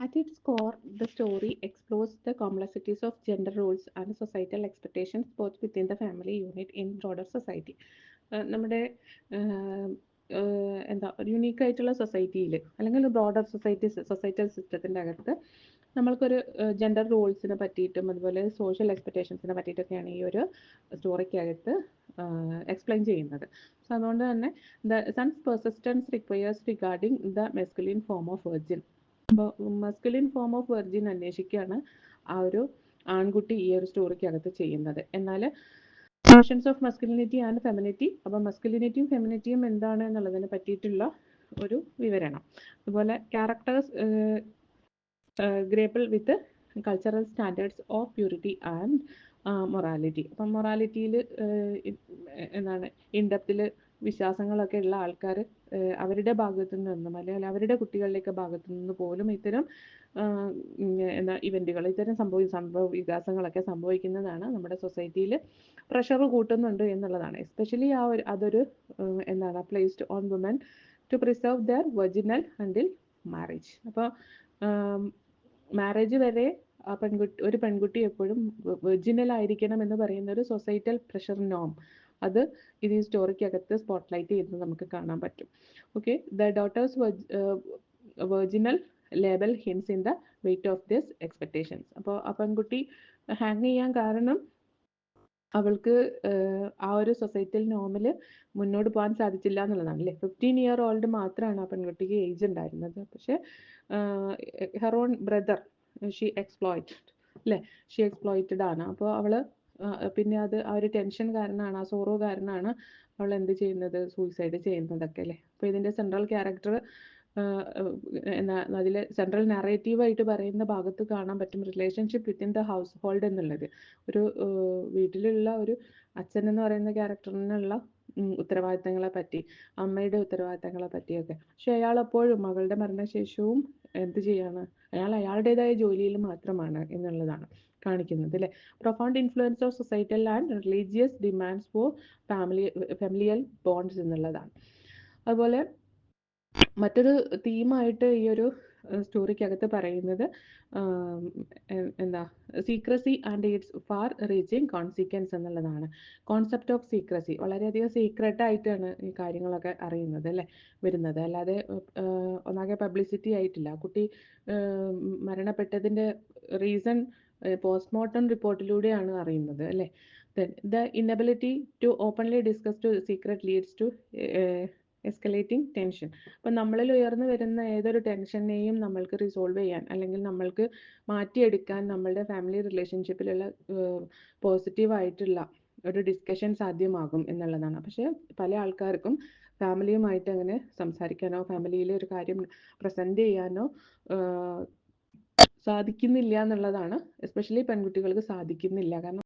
At its core, the story explores the complexities of gender roles and societal expectations both within the family unit in broader society. നമ്മുടെ ആഹ് ആഹ് എന്താ ഒരു unique ആയിട്ടുള്ള സൊസൈറ്റിയിൽ അല്ലെങ്കിൽ broader society societal സിസ്റ്റത്തിന്റെ അകത്ത് നമ്മൾക്കൊരു ജെൻഡർ റോൾസിനെ പറ്റിയിട്ടും അതുപോലെ സോഷ്യൽ എക്സ്പെക്റ്റേഷൻസിനെ പറ്റിയിട്ടൊക്കെയാണ് ഈ ഒരു സ്റ്റോറിക്കകത്ത് എക്സ്പ്ലെയിൻ ചെയ്യുന്നത് സോ അതുകൊണ്ട് തന്നെ the son's persistence requires regarding the masculine form of virgin masculine form of virgin അന്വേഷിക്കുകയാണ് ആ ഒരു ആൺകുട്ടി ഈ ഒരു സ്റ്റോറിക്കകത്ത് ചെയ്യുന്നത്. എന്നാൽ functions of masculinity and femininity അപ്പോൾ മസ്കുലിനിറ്റിയും ഫെമിനിറ്റിയും എന്താണ് എന്നുള്ളതിനെ പറ്റിയിട്ടുള്ള ഒരു വിവരണം. അതുപോലെ characters grapple with cultural standards of purity and morality അപ്പം മൊറാലിറ്റിയിൽ എന്താണ് ഇൻഡപ്തിൽ വിശ്വാസങ്ങളൊക്കെ ഉള്ള ആൾക്കാർ അവരുടെ ഭാഗത്തു നിന്നും അല്ലെങ്കിൽ അവരുടെ കുട്ടികളുടെയൊക്കെ ഭാഗത്തു നിന്ന് പോലും ഇത്തരം എന്താ ഇവന്റുകൾ ഇത്തരം സംഭവ സംഭവ വികാസങ്ങളൊക്കെ സംഭവിക്കുന്നതാണ് നമ്മുടെ സൊസൈറ്റിയിൽ പ്രഷർ കൂട്ടുന്നുണ്ട് എന്നുള്ളതാണ്. എസ്പെഷ്യലി ആ ഒരു അതൊരു എന്താണ് placed on woman to preserve their virginal until marriage അപ്പോൾ മാരേജ് വരെ ആ പെൺകുട്ടി ഒരു പെൺകുട്ടി എപ്പോഴും വെർജിനൽ ആയിരിക്കണം എന്ന് പറയുന്ന ഒരു സൊസൈറ്റൽ പ്രഷർ നോം അത് ഇത് ഈ സ്റ്റോറിക്കകത്ത് സ്പോട്ട്ലൈറ്റ് ചെയ്യുന്നത് നമുക്ക് കാണാൻ പറ്റും. Okay the daughter's virginal label hinges in the weight of this expectations അപ്പോൾ ആ പെൺകുട്ടി ഹാങ് ചെയ്യാൻ കാരണം അവൾക്ക് ആ ഒരു സൊസൈറ്റിയിൽ നോമിൽ മുന്നോട്ട് പോകാൻ സാധിച്ചില്ല എന്നുള്ളതാണ് അല്ലേ? ഫിഫ്റ്റീൻ ഇയർ ഓൾഡ് മാത്രമാണ് ആ പെൺകുട്ടിക്ക് ഏജ് ഉണ്ടായിരുന്നത്. പക്ഷേ her own brother she exploited അല്ലേ? ഷീ എക്സ്പ്ലോയിറ്റഡ് ആണ്. അപ്പോൾ അവൾ പിന്നെ അത് ആ ഒരു ടെൻഷൻ കാരണമാണ് ആ സോറോ കാരണമാണ് അവൾ എന്ത് ചെയ്യുന്നത്? സൂയിസൈഡ് ചെയ്യുന്നതൊക്കെ അല്ലേ? അപ്പോൾ ഇതിന്റെ സെൻട്രൽ ക്യാരക്ടർ എന്നാ അതിൽ സെൻട്രൽ നറേറ്റീവായിട്ട് പറയുന്ന ഭാഗത്ത് കാണാൻ പറ്റും relationship within the household എന്നുള്ളത്. ഒരു വീട്ടിലുള്ള ഒരു അച്ഛൻ എന്ന് പറയുന്ന ക്യാരക്ടറിനുള്ള ഉത്തരവാദിത്തങ്ങളെ പറ്റി അമ്മയുടെ ഉത്തരവാദിത്തങ്ങളെ പറ്റിയൊക്കെ. പക്ഷെ അയാൾ എപ്പോഴും മകളുടെ മരണശേഷവും എന്ത് ചെയ്യാണ്? അയാൾ അയാളുടേതായ ജോലിയിൽ മാത്രമാണ് എന്നുള്ളതാണ്. കാണിക്കുന്നത് അല്ലേ profound influence of societal and religious demands for family familial bonds എന്നുള്ളതാണ്. അതുപോലെ മറ്റൊരു തീമായിട്ട് ഈ ഒരു സ്റ്റോറിക്കകത്ത് പറയുന്നത് എന്താ secrecy and its far reaching consequence എന്നുള്ളതാണ്. കോൺസെപ്റ്റ് ഓഫ് സീക്രസി വളരെയധികം സീക്രട്ട് ആയിട്ടാണ് ഈ കാര്യങ്ങളൊക്കെ അറിയുന്നത് അല്ലേ? വരുന്നത്. അല്ലാതെ ഒന്നാകെ പബ്ലിസിറ്റി ആയിട്ടില്ല. കുട്ടി മരണപ്പെട്ടതിന്റെ റീസൺ പോസ്റ്റ്മോർട്ടം റിപ്പോർട്ടിലൂടെയാണ് അറിയുന്നത് അല്ലേ? The inability to openly discuss to secret leads to escalating tension അപ്പം നമ്മളിൽ ഉയർന്നു വരുന്ന ഏതൊരു ടെൻഷനെയും നമ്മൾക്ക് റിസോൾവ് ചെയ്യാൻ അല്ലെങ്കിൽ നമ്മൾക്ക് മാറ്റിയെടുക്കാൻ നമ്മളുടെ ഫാമിലി റിലേഷൻഷിപ്പിലുള്ള പോസിറ്റീവായിട്ടുള്ള ഒരു ഡിസ്കഷൻ സാധ്യമാകും എന്നുള്ളതാണ്. പക്ഷേ പല ആൾക്കാർക്കും ഫാമിലിയുമായിട്ട് അങ്ങനെ സംസാരിക്കാനോ ഫാമിലിയിലെ ഒരു കാര്യം പ്രസന്റ് ചെയ്യാനോ സാധിക്കുന്നില്ല എന്നുള്ളതാണ്. എസ്പെഷ്യലി പെൺകുട്ടികൾക്ക് സാധിക്കുന്നില്ല. കാരണം